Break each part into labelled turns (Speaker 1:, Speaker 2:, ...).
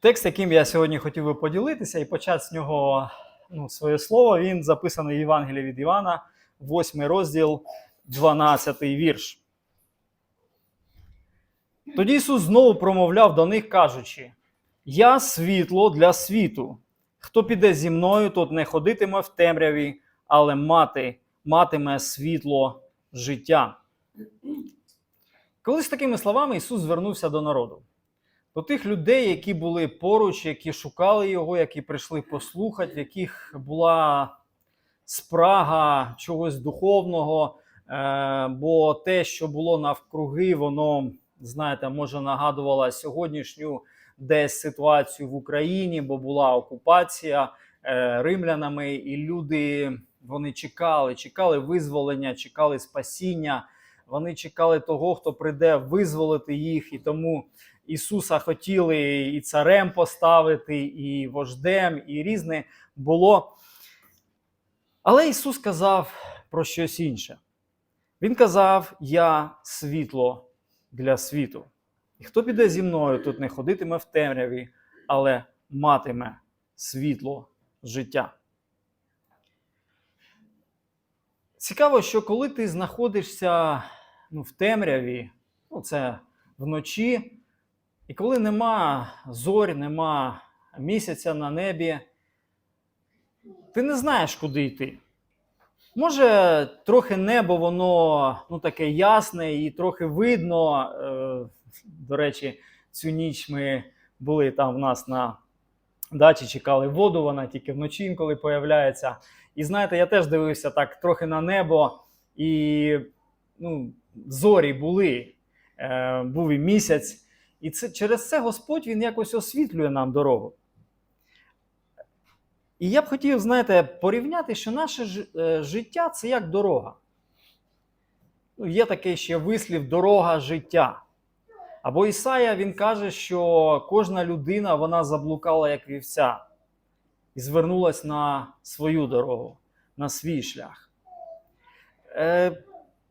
Speaker 1: Текст, яким я сьогодні хотів би поділитися і почати з нього ну, своє слово, він записаний в Євангелії від Івана, 8 розділ, 12 вірш. Тоді Ісус знову промовляв до них, кажучи: Я світло для світу. Хто піде зі мною, тот не ходитиме в темряві, але мати, матиме світло життя. Колись такими словами Ісус звернувся до народу до тих людей, які були поруч, які шукали його, які прийшли послухати, в яких була спрага чогось духовного. Е, бо те, що було навкруги, воно, знаєте, може нагадувало сьогоднішню десь ситуацію в Україні, бо була окупація е, римлянами, і люди вони чекали, чекали визволення, чекали спасіння. Вони чекали того, хто прийде визволити їх, і тому Ісуса хотіли і царем поставити, і вождем, і різне було. Але Ісус сказав про щось інше. Він казав: Я світло для світу. І хто піде зі мною, тут не ходитиме в темряві, але матиме світло життя. Цікаво, що коли ти знаходишся ну, в темряві, ну, це вночі, і коли нема зорь, нема місяця на небі, ти не знаєш, куди йти. Може, трохи небо, воно ну, таке ясне і трохи видно. Е, До речі, цю ніч ми були там в нас на дачі, чекали воду, вона тільки вночі інколи появляється. І знаєте, я теж дивився так трохи на небо, і ну, зорі були, е, був і місяць. І це, через це Господь Він якось освітлює нам дорогу. І я б хотів, знаєте, порівняти, що наше е, життя це як дорога. Ну, є такий ще вислів дорога життя. Або Ісая він каже, що кожна людина вона заблукала як вівця і звернулась на свою дорогу, на свій шлях. Е,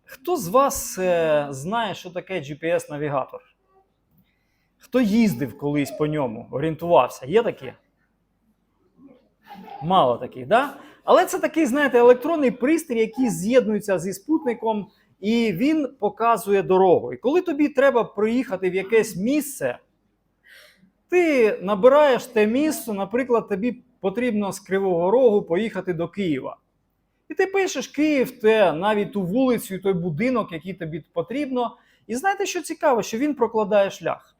Speaker 1: хто з вас е, знає, що таке GPS-навігатор? Хто їздив колись по ньому, орієнтувався? Є такі? Мало таких, да? Але це такий, знаєте, електронний пристрій, який з'єднується зі спутником, і він показує дорогу. І коли тобі треба проїхати в якесь місце, ти набираєш те місце, наприклад, тобі потрібно з Кривого Рогу поїхати до Києва. І ти пишеш Київ, те навіть ту вулицю, той будинок, який тобі потрібно. І знаєте, що цікаво, що він прокладає шлях.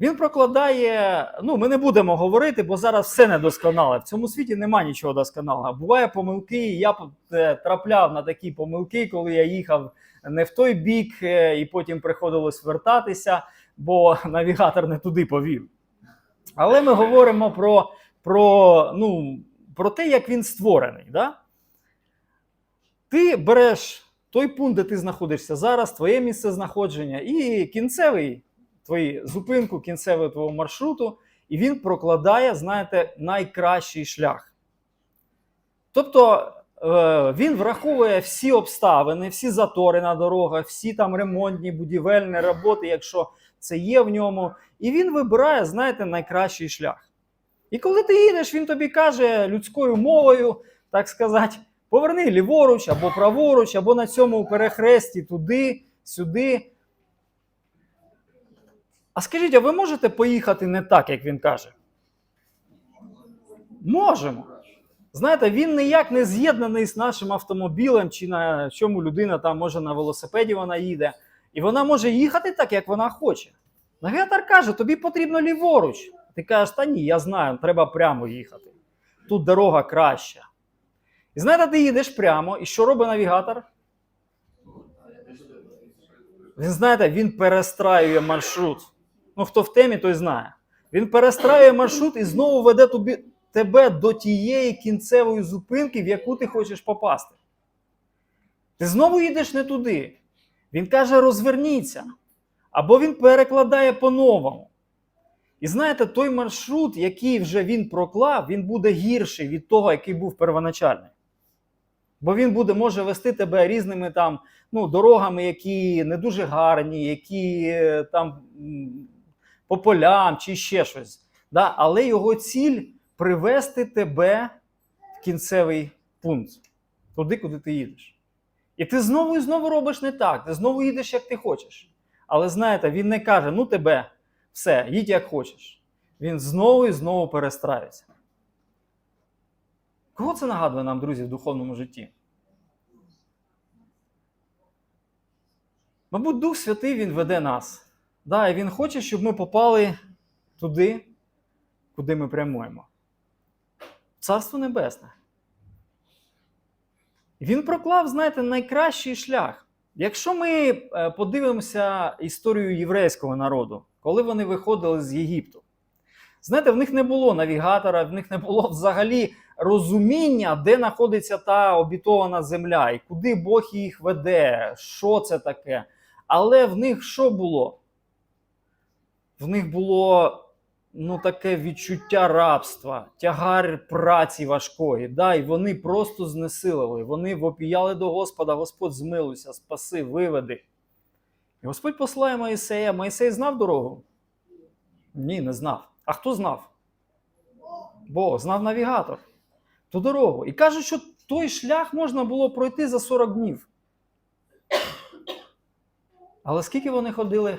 Speaker 1: Він прокладає, ну ми не будемо говорити, бо зараз все недосконале. В цьому світі немає нічого досконалого. Буває помилки, я е, трапляв на такі помилки, коли я їхав не в той бік, е, і потім приходилось вертатися, бо навігатор не туди повів. Але ми говоримо про, про, ну, про те, як він створений. Да? Ти береш той пункт, де ти знаходишся зараз, твоє місце знаходження, і кінцевий твої зупинку, кінцевого твого маршруту, і він прокладає, знаєте, найкращий шлях. Тобто е, він враховує всі обставини, всі затори на дорогах, всі там ремонтні, будівельні роботи, якщо це є в ньому, і він вибирає, знаєте, найкращий шлях. І коли ти їдеш, він тобі каже людською мовою, так сказати, поверни ліворуч або праворуч, або на цьому перехресті туди, сюди. А скажіть, а ви можете поїхати не так, як він каже? Можемо. Знаєте, він ніяк не з'єднаний з нашим автомобілем, чи на чому людина там може на велосипеді вона їде. І вона може їхати так, як вона хоче. Навігатор каже, тобі потрібно ліворуч. Ти кажеш, та ні, я знаю, треба прямо їхати. Тут дорога краща. І знаєте, ти їдеш прямо, і що робить навігатор? Він знаєте, він перестраює маршрут. Ну, хто в темі, той знає. Він перестраює маршрут і знову веде тобі, тебе до тієї кінцевої зупинки, в яку ти хочеш попасти. Ти знову їдеш не туди. Він каже, розверніться. Або він перекладає по-новому. І знаєте, той маршрут, який вже він проклав, він буде гірший від того, який був первоначальний. Бо він буде, може вести тебе різними там ну, дорогами, які не дуже гарні, які е, там по полям чи ще щось. Да? Але його ціль привести тебе в кінцевий пункт, туди, куди ти їдеш. І ти знову і знову робиш не так, ти знову їдеш, як ти хочеш. Але знаєте, він не каже: ну тебе, все, їдь як хочеш. Він знову і знову перестраюється. Кого це нагадує нам, друзі, в духовному житті? Мабуть, Дух Святий Він веде нас. Да, і Він хоче, щоб ми попали туди, куди ми прямуємо. Царство Небесне. Він проклав, знаєте, найкращий шлях. Якщо ми е, подивимося історію єврейського народу, коли вони виходили з Єгипту, знаєте, в них не було навігатора, в них не було взагалі розуміння, де знаходиться та обітована земля, і куди Бог їх веде, що це таке. Але в них що було? В них було ну, таке відчуття рабства, тягар праці важкої. Да? І вони просто знесилили. Вони вопіяли до Господа, Господь змилуйся, спаси, виведи. І Господь послає Моїсея. Моїсей знав дорогу? Ні, не знав. А хто знав? Бог знав навігатор. Ту дорогу. І кажуть, що той шлях можна було пройти за 40 днів. Але скільки вони ходили?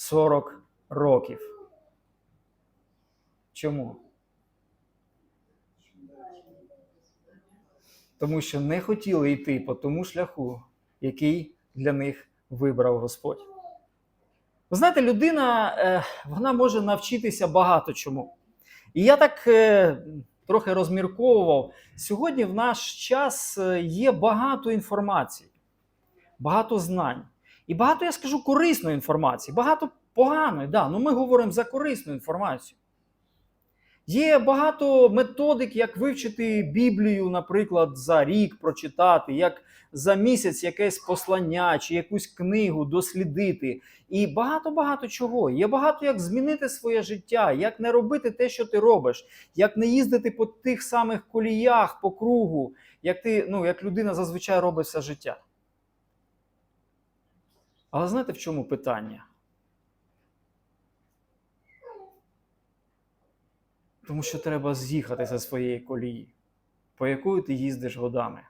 Speaker 1: 40 років. Чому? Тому що не хотіли йти по тому шляху, який для них вибрав Господь. Ви знаєте, людина е, вона може навчитися багато чому. І я так е, трохи розмірковував. Сьогодні в наш час е, є багато інформації, багато знань. І багато, я скажу, корисної інформації, багато поганої. Да, ну ми говоримо за корисну інформацію. Є багато методик, як вивчити Біблію, наприклад, за рік прочитати, як за місяць якесь послання чи якусь книгу дослідити. І багато-багато чого. Є багато як змінити своє життя, як не робити те, що ти робиш, як не їздити по тих самих коліях, по кругу, як ти, ну, як людина зазвичай робить все життя. Але знаєте, в чому питання? Тому що треба з'їхати зі своєї колії, по якої ти їздиш годами.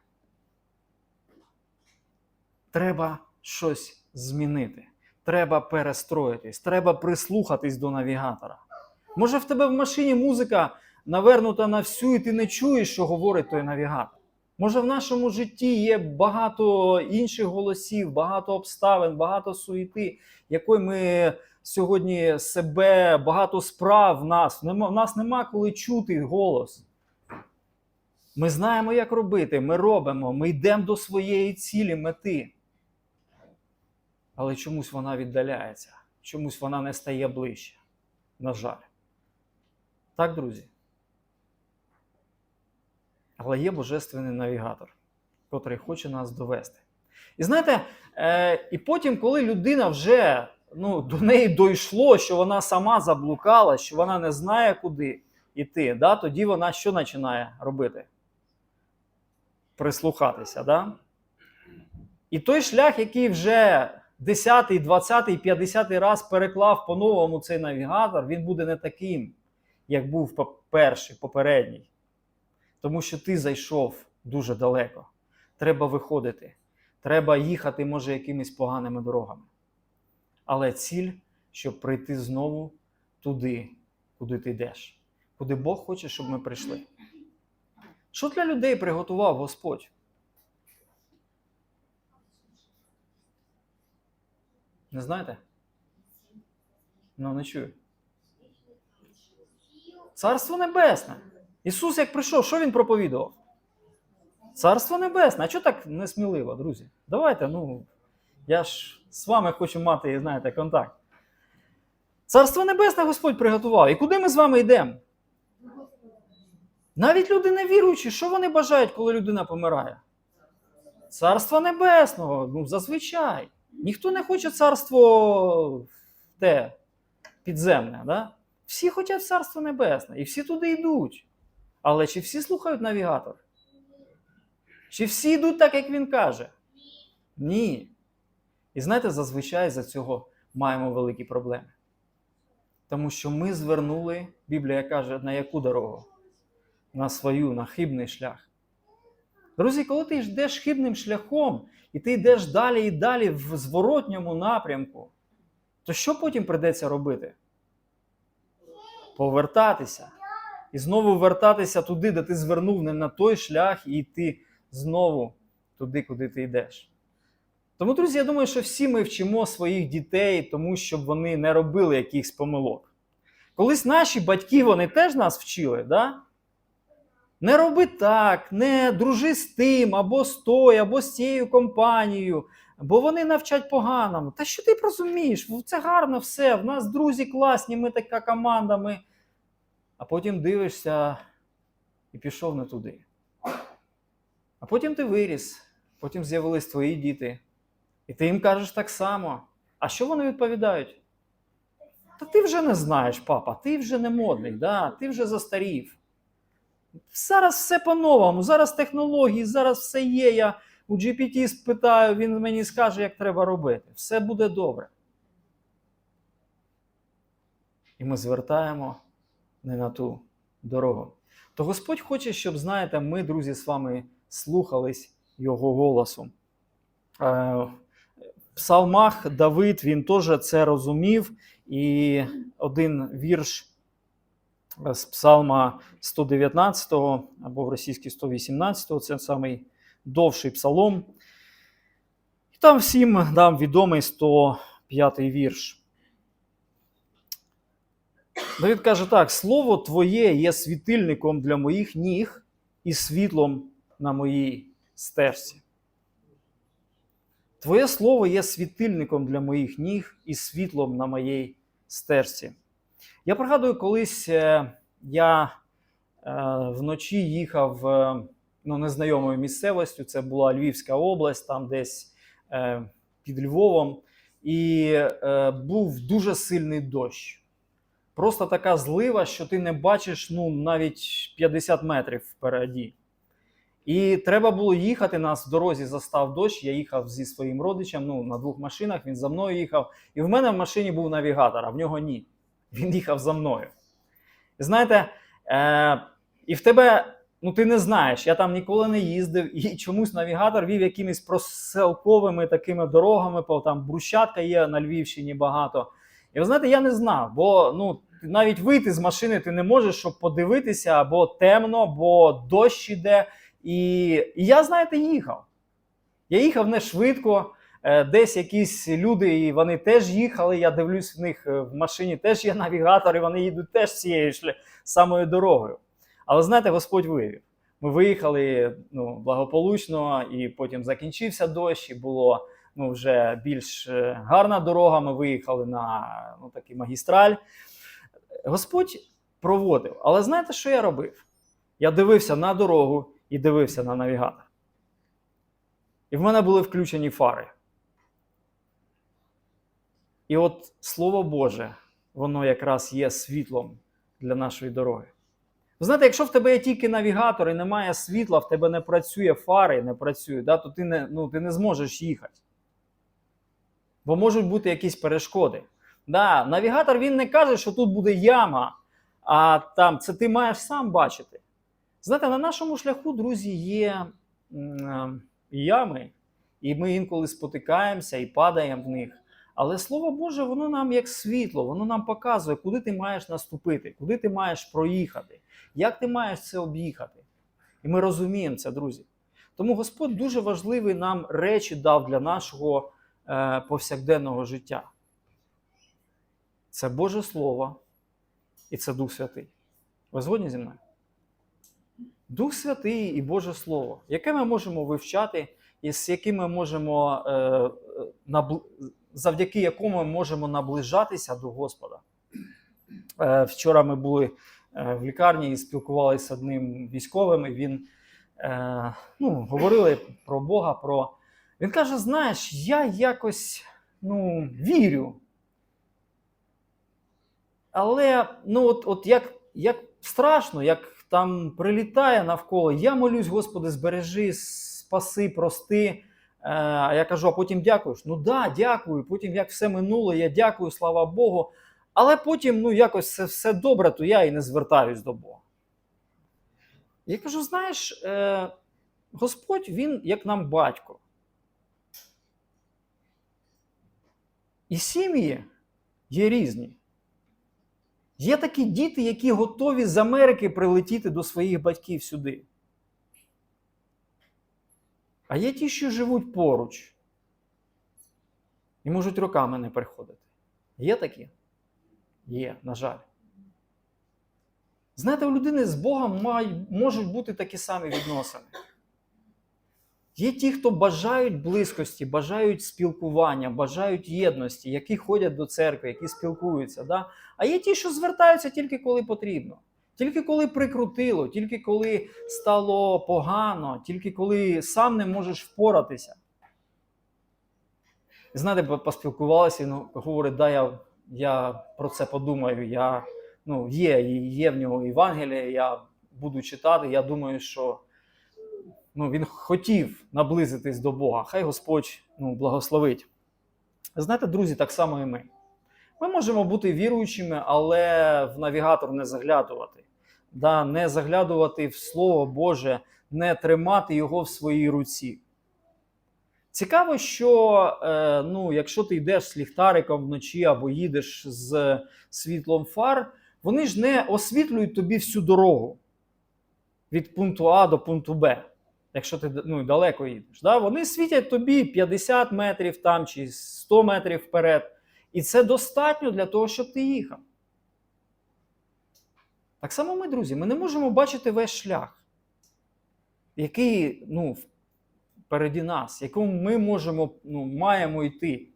Speaker 1: Треба щось змінити. Треба перестроїтись, треба прислухатись до навігатора. Може, в тебе в машині музика навернута на всю, і ти не чуєш, що говорить той навігатор. Може, в нашому житті є багато інших голосів, багато обставин, багато суєти, якої ми сьогодні себе, багато справ в нас. В нас нема коли чути голос. Ми знаємо, як робити, ми робимо, ми йдемо до своєї цілі, мети. Але чомусь вона віддаляється, чомусь вона не стає ближче. На жаль. Так, друзі. Але є божественний навігатор, котрий хоче нас довести. І знаєте, е, і потім, коли людина вже ну, до неї дійшло, що вона сама заблукала, що вона не знає, куди йти, да, тоді вона що починає робити? Прислухатися. Да? І той шлях, який вже 10, 20, 50 раз переклав по-новому цей навігатор, він буде не таким, як був перший, попередній. Тому що ти зайшов дуже далеко. Треба виходити. Треба їхати, може, якимись поганими дорогами. Але ціль, щоб прийти знову туди, куди ти йдеш, куди Бог хоче, щоб ми прийшли. Що для людей приготував Господь? Не знаєте? Ну, не чую. Царство Небесне. Ісус, як прийшов, що Він проповідував? Царство Небесне. А чого так несміливо, друзі? Давайте, ну, я ж з вами хочу мати, знаєте, контакт. Царство Небесне Господь приготував. І куди ми з вами йдемо? Навіть люди не віруючі, що вони бажають, коли людина помирає? Царство Небесного, ну, зазвичай. Ніхто не хоче царство те підземне. Да? Всі хочуть царство небесне, і всі туди йдуть. Але чи всі слухають навігатор? Чи всі йдуть так, як він каже? Ні. І знаєте, зазвичай за цього маємо великі проблеми. Тому що ми звернули, Біблія каже, на яку дорогу? На свою, на хибний шлях. Друзі, коли ти йдеш хибним шляхом, і ти йдеш далі і далі в зворотньому напрямку, то що потім придеться робити? Повертатися. І знову вертатися туди, де ти звернув не на той шлях, і йти знову туди, куди ти йдеш. Тому, друзі, я думаю, що всі ми вчимо своїх дітей, тому щоб вони не робили якихось помилок. Колись наші батьки вони теж нас вчили, да? не роби так, не дружи з тим, або з тою, або з цією компанією, бо вони навчать поганому. Та що ти розумієш? Це гарно все. В нас друзі класні, ми така команда. Ми... А потім дивишся і пішов не туди. А потім ти виріс, потім з'явились твої діти. І ти їм кажеш так само. А що вони відповідають? Та ти вже не знаєш, папа, ти вже не модний, да? ти вже застарів. Зараз все по-новому, зараз технології, зараз все є. Я у GPT спитаю, він мені скаже, як треба робити. Все буде добре. І ми звертаємо не на ту дорогу. То Господь хоче, щоб, знаєте, ми, друзі, з вами слухались Його голосу. Е, В псалмах Давид він теж це розумів, і один вірш з псалма 119 або в російській 118, це самий довший псалом. І там всім нам відомий 105 вірш. Давид каже так: Слово Твоє є світильником для моїх ніг і світлом на моїй стежці. Твоє слово є світильником для моїх ніг і світлом на моїй стежці. Я пригадую, колись е, я е, вночі їхав е, ну, незнайомою місцевостю, це була Львівська область, там десь під Львовом, і був дуже сильний дощ. Просто така злива, що ти не бачиш ну, навіть 50 метрів впереді. І треба було їхати. Нас в дорозі застав дощ. Я їхав зі своїм родичем ну, на двох машинах, він за мною їхав. І в мене в машині був навігатор, а в нього ні. Він їхав за мною. Знаєте, е, і в тебе, ну ти не знаєш, я там ніколи не їздив, і чомусь навігатор вів якимись проселковими такими дорогами, бо там брусчатка є на Львівщині багато. І ви знаєте, я не знав, бо ну, навіть вийти з машини ти не можеш, щоб подивитися, або темно, бо дощ іде. І, і я, знаєте, їхав. Я їхав не швидко. Е, Десь якісь люди, і вони теж їхали. Я дивлюсь в них е, в машині, теж є навігатор, і вони їдуть теж цією самою дорогою. Але знаєте, Господь вивів. Ми виїхали ну, благополучно, і потім закінчився дощ, і було ну, вже більш е, гарна дорога. Ми виїхали на ну, такий магістраль. Господь проводив. Але знаєте, що я робив? Я дивився на дорогу і дивився на навігатор. І в мене були включені фари. І от Слово Боже, воно якраз є світлом для нашої дороги. Ви знаєте, якщо в тебе є тільки навігатор і немає світла, в тебе не працює фари, не працює, да, то ти не, ну, ти не зможеш їхати. Бо можуть бути якісь перешкоди. Да, Навігатор він не каже, що тут буде яма, а там це ти маєш сам бачити. Знаєте, на нашому шляху, друзі, є м, ями, і ми інколи спотикаємося і падаємо в них. Але Слово Боже, воно нам як світло, воно нам показує, куди ти маєш наступити, куди ти маєш проїхати, як ти маєш це об'їхати. І ми розуміємо це, друзі. Тому Господь дуже важливі нам речі дав для нашого е, повсякденного життя. Це Боже Слово і це Дух Святий. Ви згодні зі мною? Дух Святий і Боже Слово, яке ми можемо вивчати, і з яким ми можемо е, е, завдяки якому ми можемо наближатися до Господа. Е, вчора ми були в лікарні і спілкувалися з одним військовим. і Він ну, говорили про Бога. Про... Він каже: знаєш, я якось ну, вірю. Але ну, от, от як, як страшно, як там прилітає навколо, я молюсь, Господи, збережи, спаси, прости. А я кажу, а потім дякуєш? Ну да, дякую. Потім як все минуло, я дякую, слава Богу. Але потім, ну, якось все, все добре, то я і не звертаюсь до Бога. Я кажу: знаєш, е, Господь він як нам батько. І сім'ї є різні. Є такі діти, які готові з Америки прилетіти до своїх батьків сюди. А є ті, що живуть поруч і можуть роками не приходити. Є такі? Є, на жаль. Знаєте, у людини з Богом можуть бути такі самі відносини. Є ті, хто бажають близькості, бажають спілкування, бажають єдності, які ходять до церкви, які спілкуються. Да? А є ті, що звертаються тільки коли потрібно, тільки коли прикрутило, тільки коли стало погано, тільки коли сам не можеш впоратися. Знаєте, поспілкувалися, ну, говорить, да, я, я про це подумаю. Я, ну, є, є в нього Євангеліє, я буду читати. Я думаю, що ну, він хотів наблизитись до Бога. Хай Господь ну, благословить. Знаєте, друзі, так само і ми. Ми можемо бути віруючими, але в навігатор не заглядувати, да, не заглядувати в Слово Боже, не тримати його в своїй руці. Цікаво, що е, ну, якщо ти йдеш з ліхтариком вночі або їдеш з світлом фар, вони ж не освітлюють тобі всю дорогу від пункту А до пункту Б, якщо ти ну, далеко їдеш. Да? Вони світять тобі 50 метрів там чи 100 метрів вперед. І це достатньо для того, щоб ти їхав. Так само ми, друзі, ми не можемо бачити весь шлях, який ну, впереді нас, якому ми можемо, ну, маємо йти.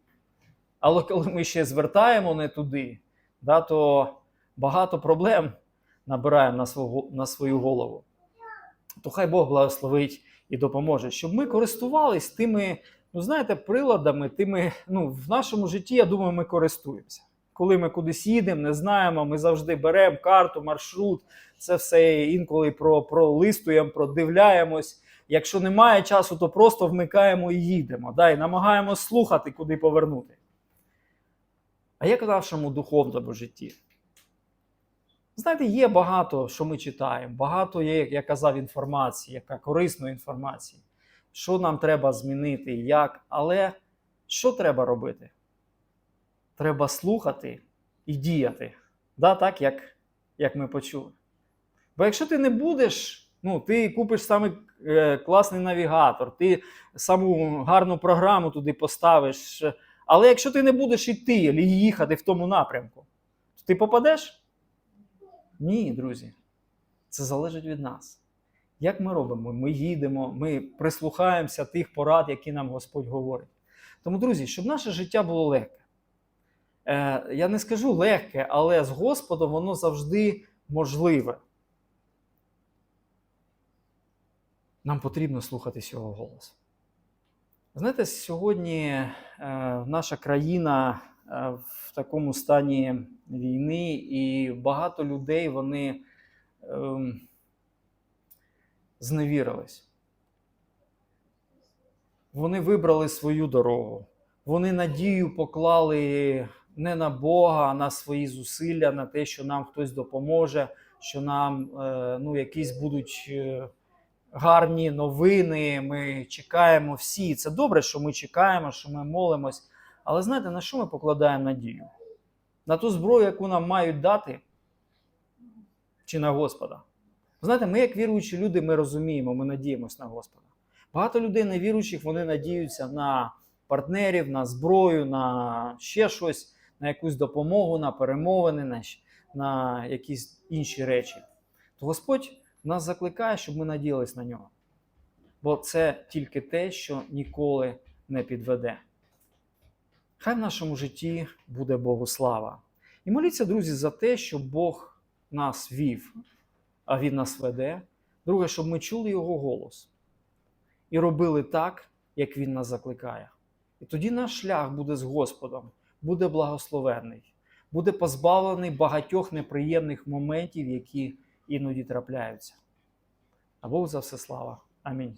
Speaker 1: Але коли ми ще звертаємо не туди, да, то багато проблем набираємо на, свого, на свою голову. То хай Бог благословить і допоможе, щоб ми користувались тими, ну знаєте, приладами, тими, ну, в нашому житті, я думаю, ми користуємося. Коли ми кудись їдемо, не знаємо, ми завжди беремо карту, маршрут, це все інколи про, пролистуємо, продивляємось. Якщо немає часу, то просто вмикаємо і їдемо. Да, і намагаємося слухати, куди повернути. А як в нашому духовному житті? Знаєте, є багато, що ми читаємо, багато є, як я казав, інформації, яка корисної інформації, що нам треба змінити, як. Але що треба робити? Треба слухати і діяти, да, так, як, як ми почули. Бо якщо ти не будеш, ну, ти купиш самий е, класний навігатор, ти саму гарну програму туди поставиш. Але якщо ти не будеш або їхати в тому напрямку, то ти попадеш? Ні, друзі. Це залежить від нас. Як ми робимо? Ми їдемо, ми прислухаємося тих порад, які нам Господь говорить. Тому, друзі, щоб наше життя було легке. Е, я не скажу легке, але з Господом воно завжди можливе. Нам потрібно слухатись його голос. Знаєте, сьогодні е, наша країна в такому стані війни, і багато людей вони е, зневірились. Вони вибрали свою дорогу. Вони надію поклали не на Бога, а на свої зусилля, на те, що нам хтось допоможе, що нам е, ну, якісь будуть е, гарні новини. Ми чекаємо всі. Це добре, що ми чекаємо, що ми молимось. Але знаєте, на що ми покладаємо надію? На ту зброю, яку нам мають дати, чи на Господа? Знаєте, ми, як віруючі люди, ми розуміємо, ми надіємося на Господа. Багато людей невіруючих, вони надіються на партнерів, на зброю, на ще щось, на якусь допомогу, на перемовини, на, на якісь інші речі. То Господь нас закликає, щоб ми надіялись на нього. Бо це тільки те, що ніколи не підведе. Хай в нашому житті буде Богу слава. І моліться, друзі, за те, щоб Бог нас вів, а Він нас веде. Друге, щоб ми чули Його голос і робили так, як Він нас закликає. І тоді наш шлях буде з Господом, буде благословенний, буде позбавлений багатьох неприємних моментів, які іноді трапляються. А Бог за все слава. Амінь.